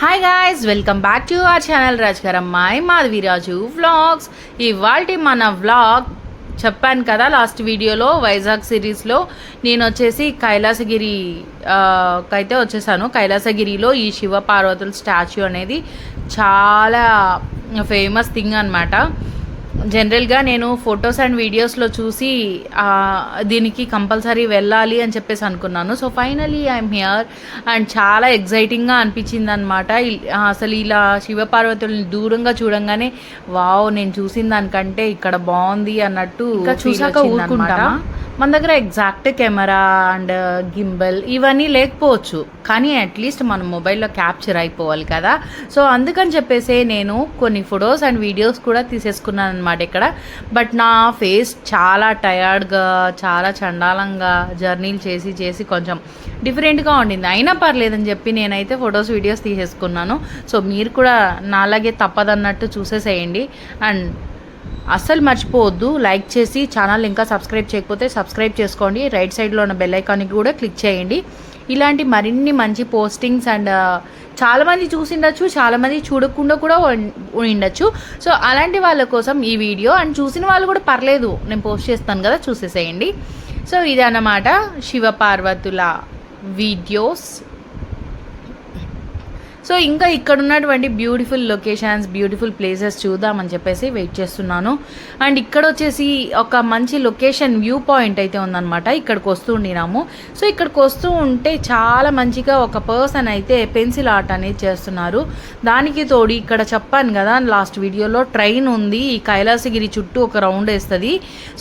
Hi guys welcome back to our channel రాజకరమ్మాయి Madhaviraju vlogs ఇవాళ మన vlog చెప్పాను కదా లాస్ట్ వీడియోలో వైజాగ్ సిరీస్లో నేను వచ్చేసి కైలాసగిరి అయితే వచ్చేసాను. కైలాసగిరిలో ఈ శివ పార్వతుల స్టాచ్యూ అనేది చాలా ఫేమస్ థింగ్ అనమాట జనరల్గా నేను ఫొటోస్ అండ్ వీడియోస్లో చూసి దీనికి కంపల్సరీ వెళ్ళాలి అని చెప్పేసి అనుకున్నాను. So finally I'm here. And చాలా ఎగ్జైటింగ్గా అనిపించింది అనమాట అసలు ఇలా శివపార్వతుల్ని దూరంగా చూడంగానే వావ్ నేను చూసిన దానికంటే ఇక్కడ బాగుంది అన్నట్టు చూసాక ఊరుకుంటామా? మన దగ్గర ఎగ్జాక్ట్ కెమెరా అండ్ గింబల్ ఇవన్నీ లేకపోవచ్చు. కానీ అట్లీస్ట్ మన మొబైల్లో క్యాప్చర్ అయిపోవాలి కదా. సో అందుకని చెప్పేసి నేను కొన్ని ఫొటోస్ అండ్ వీడియోస్ కూడా తీసేసుకున్నాను అనమాట ఇక్కడ. బట్ నా ఫేస్ చాలా టయర్డ్గా చాలా చండాలంగా జర్నీలు చేసి చేసి కొంచెం డిఫరెంట్గా ఉండింది. అయినా పర్లేదని చెప్పి నేనైతే ఫొటోస్ వీడియోస్ తీసేసుకున్నాను. సో మీరు కూడా నాలాగే తప్పదన్నట్టు చూసేసేయండి. అండ్ అస్సలు మర్చిపోవద్దు. లైక్ చేసి ఛానల్ ఇంకా సబ్స్క్రైబ్ చేయకపోతే సబ్స్క్రైబ్ చేసుకోండి. రైట్ సైడ్లో ఉన్న బెల్ ఐకాన్కి కూడా క్లిక్ చేయండి. ఇలాంటి మరిన్ని మంచి పోస్టింగ్స్ అండ్ చాలామంది చూసిండొచ్చు చాలామంది చూడకుండా కూడా ఉండొచ్చు సో అలాంటి వాళ్ళ కోసం ఈ వీడియో అండ్ చూసిన వాళ్ళు కూడా పర్లేదు నేను పోస్ట్ చేస్తాను కదా చూసేసేయండి. సో ఇది అన్నమాట శివ పార్వతుల వీడియోస్. సో ఇంకా ఇక్కడ ఉన్నటువంటి బ్యూటిఫుల్ లొకేషన్స్ బ్యూటిఫుల్ ప్లేసెస్ చూద్దామని చెప్పేసి వెయిట్ చేస్తున్నాను. అండ్ ఇక్కడ వచ్చేసి ఒక మంచి లొకేషన్ వ్యూ పాయింట్ అయితే ఉందన్నమాట. ఇక్కడికి వస్తూ ఉండినాము. సో ఇక్కడికి వస్తూ ఉంటే చాలా మంచిగా ఒక పర్సన్ అయితే పెన్సిల్ ఆర్ట్ అనేది చేస్తున్నారు. దానికి తోడు ఇక్కడ చెప్పాను కదా లాస్ట్ వీడియోలో ట్రైన్ ఉంది. ఈ కైలాసగిరి చుట్టూ ఒక రౌండ్ వేస్తుంది.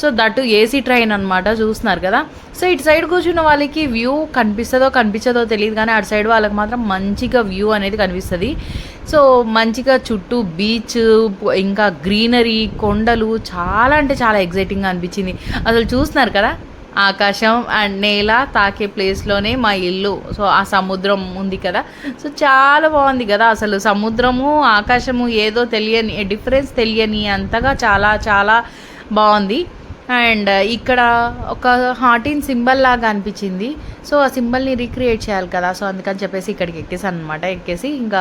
సో దట్టు ఏసీ ట్రైన్ అనమాట చూస్తున్నారు కదా. సో ఇటు సైడ్ కూర్చున్న వాళ్ళకి వ్యూ కనిపిస్తుందో కనిపించదో తెలియదు కానీ అటు సైడ్ వాళ్ళకి మాత్రం మంచిగా వ్యూ అనేది కనిపిస్తుంది. సో మంచిగా చుట్టూ బీచ్ ఇంకా గ్రీనరీ కొండలు చాలా అంటే చాలా ఎగ్జైటింగ్గా అనిపించింది. అసలు చూస్తున్నారు కదా ఆకాశం అండ్ నేల తాకే ప్లేస్లోనే మా ఇల్లు. సో ఆ సముద్రం ఉంది కదా. సో చాలా బాగుంది కదా అసలు సముద్రము ఆకాశము ఏదో తెలియని డిఫరెన్స్ తెలియని అంతగా చాలా చాలా బాగుంది. అండ్ ఇక్కడ ఒక హార్టిన్ సింబల్ లాగా అనిపించింది. సో ఆ సింబల్ని రీక్రియేట్ చేయాలి కదా. సో అందుకని చెప్పేసి ఇక్కడికి ఎక్కేసాను అనమాట ఎక్కేసి ఇంకా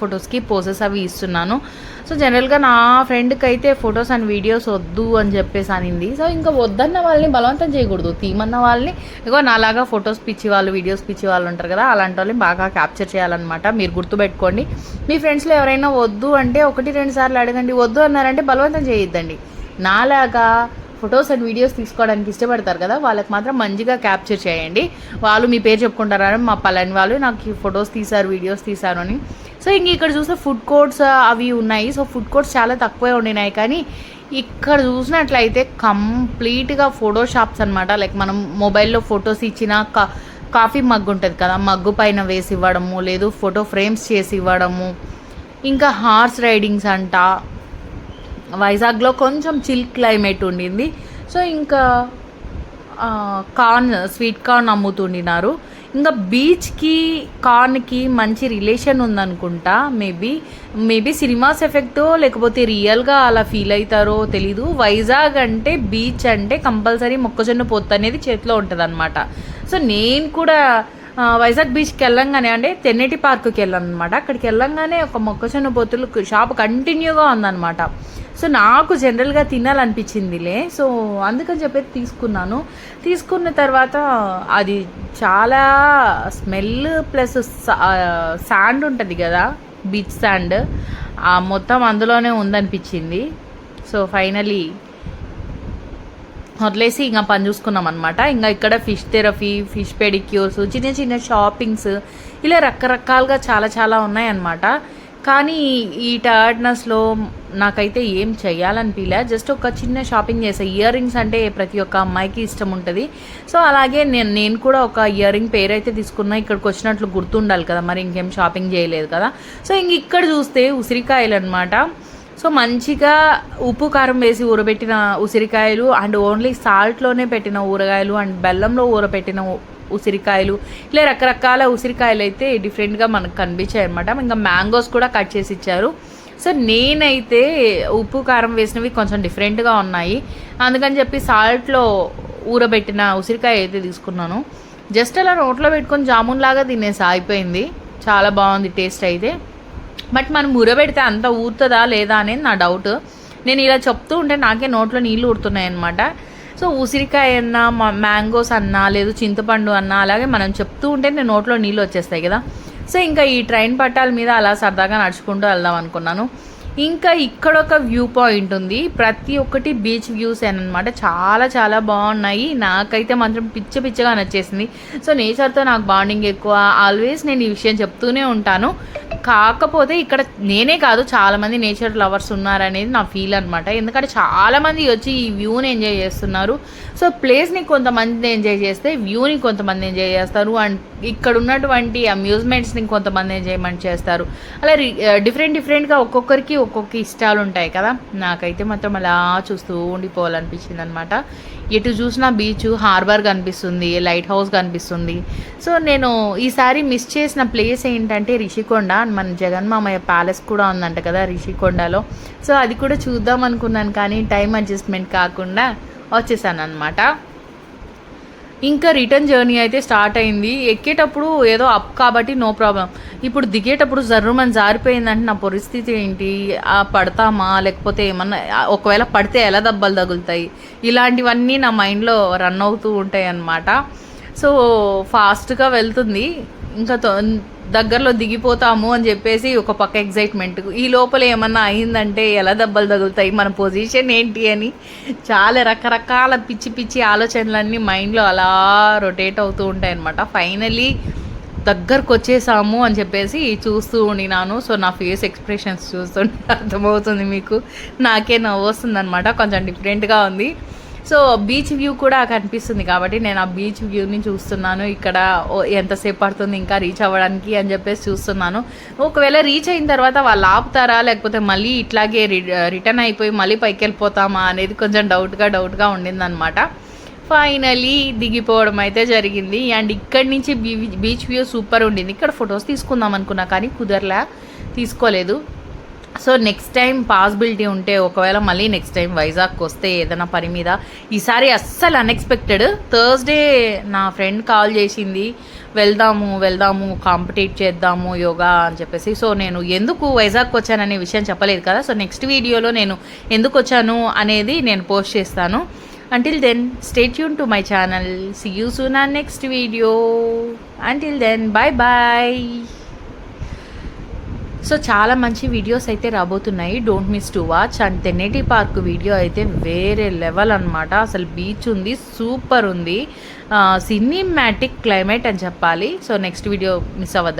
ఫొటోస్కి పోసెస్ అవి ఇస్తున్నాను. సో జనరల్గా నా ఫ్రెండ్కి అయితే ఫొటోస్ అండ్ వీడియోస్ వద్దు అని చెప్పేసి అనింది. సో ఇంకా వద్దన్న వాళ్ళని బలవంతం చేయకూడదు. తీమన్న వాళ్ళని ఇగో నాలాగా ఫొటోస్ పిచ్చి వాళ్ళు వీడియోస్ పిచ్చి వాళ్ళు ఉంటారు కదా అలాంటి వాళ్ళని బాగా క్యాప్చర్ చేయాలన్నమాట. మీరు గుర్తుపెట్టుకోండి. మీ ఫ్రెండ్స్లో ఎవరైనా వద్దు అంటే ఒకటి రెండు సార్లు అడగండి. వద్దు అన్నారంటే బలవంతం చేయొద్దండి. నాలాగా ఫొటోస్ అండ్ వీడియోస్ తీసుకోవడానికి ఇష్టపడతారు కదా వాళ్ళకి మాత్రం మంచిగా క్యాప్చర్ చేయండి. వాళ్ళు మీ పేరు చెప్పుకుంటారని మా పలాని వాళ్ళు నాకు ఫొటోస్ తీశారు వీడియోస్ తీశారు అని. సో ఇంక ఇక్కడ చూస్తే ఫుడ్ కోర్ట్స్ అవి ఉన్నాయి. సో ఫుడ్ కోర్ట్స్ చాలా తక్కువే ఉండినాయి. కానీ ఇక్కడ చూసినట్లయితే కంప్లీట్గా ఫోటో షాప్స్ అనమాట లైక్ మనం మొబైల్లో ఫొటోస్ ఇచ్చిన కా కాఫీ మగ్గు ఉంటుంది కదా మగ్గు పైన వేసి ఇవ్వడము లేదు ఫోటో ఫ్రేమ్స్ చేసి ఇవ్వడము. ఇంకా హార్స్ రైడింగ్స్ అంట వైజాగ్లో కొంచెం చిల్ క్లైమేట్ ఉండింది. సో ఇంకా కార్న్ స్వీట్ కార్న్ అమ్ముతుండినారు. ఇంకా బీచ్కి కార్న్కి మంచి రిలేషన్ ఉందనుకుంటా మేబీ. మేబీ సినిమాస్ ఎఫెక్టో లేకపోతే రియల్గా అలా ఫీల్ అవుతారో తెలీదు. వైజాగ్ అంటే బీచ్ అంటే కంపల్సరీ మొక్కజొన్న పొత్తు అనేది చేతిలో ఉంటుంది అనమాట సో నేను కూడా వైజాగ్ బీచ్కి వెళ్ళంగానే అంటే తెన్నేటి పార్క్కి వెళ్ళాను అనమాట అక్కడికి వెళ్ళంగానే ఒక మొక్కజొన్న పొత్తులు షాప్ కంటిన్యూగా ఉందన్నమాట. సో నాకు జనరల్గా తినాలనిపించిందిలే. సో అందుకని చెప్పి తీసుకున్నాను. తీసుకున్న తర్వాత అది చాలా స్మెల్ ప్లస్ శాండ్ ఉంటుంది కదా బీచ్ శాండ్. మొత్తం అందులోనే ఉందనిపించింది. సో ఫైనలీ వదిలేసి ఇంకా పని చూసుకున్నాం అనమాట ఇంకా ఇక్కడ ఫిష్ థెరపీ ఫిష్ పెడిక్యూర్స్ చిన్న చిన్న షాపింగ్స్ ఇలా రకరకాలుగా చాలా చాలా ఉన్నాయన్నమాట. కానీ ఈ టైర్డ్నెస్లో నాకైతే ఏం చేయాలనిపించలే జస్ట్ ఒక చిన్న షాపింగ్ చేసా. ఇయర్ రింగ్స్ అంటే ప్రతి ఒక్క అమ్మాయికి ఇష్టం ఉంటుంది. సో అలాగే నేను నేను కూడా ఒక ఇయర్ రింగ్ పేరు అయితే తీసుకున్నా. ఇక్కడికి వచ్చినట్లు గుర్తుండాలి కదా. మరి ఇంకేం షాపింగ్ చేయలేదు కదా. సో ఇంక ఇక్కడ చూస్తే ఉసిరికాయలు అనమాట సో మంచిగా ఉప్పు కారం వేసి ఊరబెట్టిన ఉసిరికాయలు అండ్ ఓన్లీ సాల్ట్లోనే పెట్టిన ఊరగాయలు అండ్ బెల్లంలో ఊరబెట్టిన ఉసిరికాయలు. ఇలా రకరకాల ఉసిరికాయలు అయితే డిఫరెంట్గా మనకు కనిపించాయి అనమాట ఇంకా మ్యాంగోస్ కూడా కట్ చేసి ఇచ్చారు. సో నేనైతే ఉప్పు కారం వేసినవి కొంచెం డిఫరెంట్గా ఉన్నాయి. అందుకని చెప్పి సాల్ట్లో ఊరబెట్టిన ఉసిరికాయ అయితే తీసుకున్నాను. జస్ట్ అలా నోట్లో పెట్టుకొని జామున్ లాగా తినేసి అయిపోయింది చాలా బాగుంది టేస్ట్ అయితే. బట్ మనం ఊరబెడితే అంత ఊరుతుందా లేదా అనేది నా డౌట్ నేను ఇలా చెప్తూ ఉంటే నాకే నోట్లో నీళ్ళు ఊరుతున్నాయన్నమాట. సో ఉసిరికాయ అన్నా మ్యాంగోస్ అన్నా లేదు చింతపండు అన్నా అలాగే మనం చెప్తూ ఉంటే నేను నోట్లో నీళ్ళు వచ్చేస్తాయి కదా. సో ఇంకా ఈ ట్రైన్ పట్టాల మీద అలా సరదాగా నడుచుకుంటూ వెళ్దాం అనుకున్నాను. ఇంకా ఇక్కడ ఒక వ్యూ పాయింట్ ఉంది. ప్రతి ఒక్కటి బీచ్ వ్యూస్ అనమాట చాలా చాలా బాగున్నాయి. నాకైతే మాత్రం పిచ్చ పిచ్చగా నచ్చేసింది. సో నేచర్తో నాకు బాండింగ్ ఎక్కువ. ఆల్వేస్ నేను ఈ విషయం చెప్తూనే ఉంటాను. కాకపోతే ఇక్కడ నేనే కాదు చాలామంది నేచర్ లవర్స్ ఉన్నారనేది నా ఫీల్ అనమాట ఎందుకంటే చాలామంది వచ్చి ఈ వ్యూని ఎంజాయ్ చేస్తున్నారు. సో ప్లేస్ని కొంతమంది ఎంజాయ్ చేస్తే వ్యూని కొంతమంది ఎంజాయ్ చేస్తారు. అండ్ ఇక్కడ ఉన్నటువంటి అమ్యూజ్మెంట్స్ని కొంతమంది ఎంజాయ్మెంట్ చేస్తారు. అలా డిఫరెంట్ డిఫరెంట్గా ఒక్కొక్కరికి ఒక్కొక్క ఇష్టాలు ఉంటాయి కదా. నాకైతే మాత్రం అలా చూస్తూ ఉండిపోవాలనిపించింది అనమాట ఎటు చూసినా బీచ్ హార్బర్ కనిపిస్తుంది లైట్ హౌస్ కనిపిస్తుంది. సో నేను ఈసారి మిస్ చేసిన ప్లేస్ ఏంటంటే రిషికొండ. మన జగన్మామయ్య ప్యాలెస్ కూడా ఉందంట కదా రిషికొండలో. సో అది కూడా చూద్దాం అనుకున్నాను కానీ టైం అడ్జస్ట్మెంట్ కాకుండా వచ్చేసాను అనమాట ఇంకా రిటర్న్ జర్నీ అయితే స్టార్ట్ అయింది. ఎక్కేటప్పుడు ఏదో అప్ కాబట్టి నో ప్రాబ్లం. ఇప్పుడు దిగేటప్పుడు జర్రుమని జారిపోయిందంటే నా పరిస్థితి ఏంటి? ఆ పడతామా? లేకపోతే ఏమన్నా ఒకవేళ పడితే ఎలా దెబ్బలు తగులుతాయి? ఇలాంటివన్నీ నా మైండ్లో రన్ అవుతూ ఉంటాయి అన్నమాట సో ఫాస్ట్గా వెళ్తుంది. ఇంకా తొ- దగ్గరలో దిగిపోతాము అని చెప్పేసి ఒక పక్క ఎగ్జైట్మెంట్ ఈ లోపల ఏమన్నా అయిందంటే ఎలా దెబ్బలు తగులుతాయి మన పొజిషన్ ఏంటి అని చాలా రకరకాల పిచ్చి పిచ్చి ఆలోచనలన్నీ మైండ్లో అలా రొటేట్ అవుతూ ఉంటాయి అనమాట ఫైనలీ దగ్గరకు వచ్చేసాము అని చెప్పేసి చూస్తూ ఉండినాను. సో నా ఫేస్ ఎక్స్ప్రెషన్స్ చూస్తుంటే అర్థమవుతుంది మీకు. నాకే నవ్వు వస్తుంది అనమాట కొంచెం డిఫరెంట్గా ఉంది. సో బీచ్ వ్యూ కూడా కనిపిస్తుంది కాబట్టి నేను ఆ బీచ్ వ్యూని చూస్తున్నాను. ఇక్కడ ఓ ఎంతసేపు పడుతుంది ఇంకా రీచ్ అవ్వడానికి అని చెప్పేసి చూస్తున్నాను. ఒకవేళ రీచ్ అయిన తర్వాత వాళ్ళు ఆపుతారా? లేకపోతే మళ్ళీ ఇట్లాగే రిటర్న్ అయిపోయి మళ్ళీ పైకి వెళ్ళిపోతామా అనేది కొంచెం డౌట్గా డౌట్గా ఉండిందనమాట ఫైనలీ దిగిపోవడం అయితే జరిగింది. అండ్ ఇక్కడి నుంచి బీచ్ వ్యూ సూపర్ ఉండింది. ఇక్కడ ఫొటోస్ తీసుకుందాం అనుకున్నా కానీ కుదరలా తీసుకోలేదు. సో నెక్స్ట్ టైం పాసిబిలిటీ ఉంటే ఒకవేళ మళ్ళీ నెక్స్ట్ టైం వైజాగ్కి వస్తే ఏదైనా పని మీద ఈసారి అస్సలు అన్ఎక్స్పెక్టెడ్ థర్స్డే నా ఫ్రెండ్ కాల్ చేసింది వెళ్దాము వెళ్దాము కాంపిటేట్ చేద్దాము యోగా అని చెప్పేసి. సో నేను ఎందుకు వైజాగ్కి వచ్చాననే విషయం చెప్పలేదు కదా. సో నెక్స్ట్ వీడియోలో నేను ఎందుకు వచ్చాను అనేది నేను పోస్ట్ చేస్తాను. Until then stay Yoon to my channel see you soon ఆ next video until then bye bye so చాలా మంచి వీడియోస్ అయితే రాబోతున్నాయి. Don't miss to watch and Tenneti park video అయితే వేరే లెవెల్ అన్నమాట. అసలు బీచ్ ఉంది సూపర్ ఉంది. సినిమాటిక్ క్లైమేట్ అని చెప్పాలి. So next video miss అవ్వద్దండి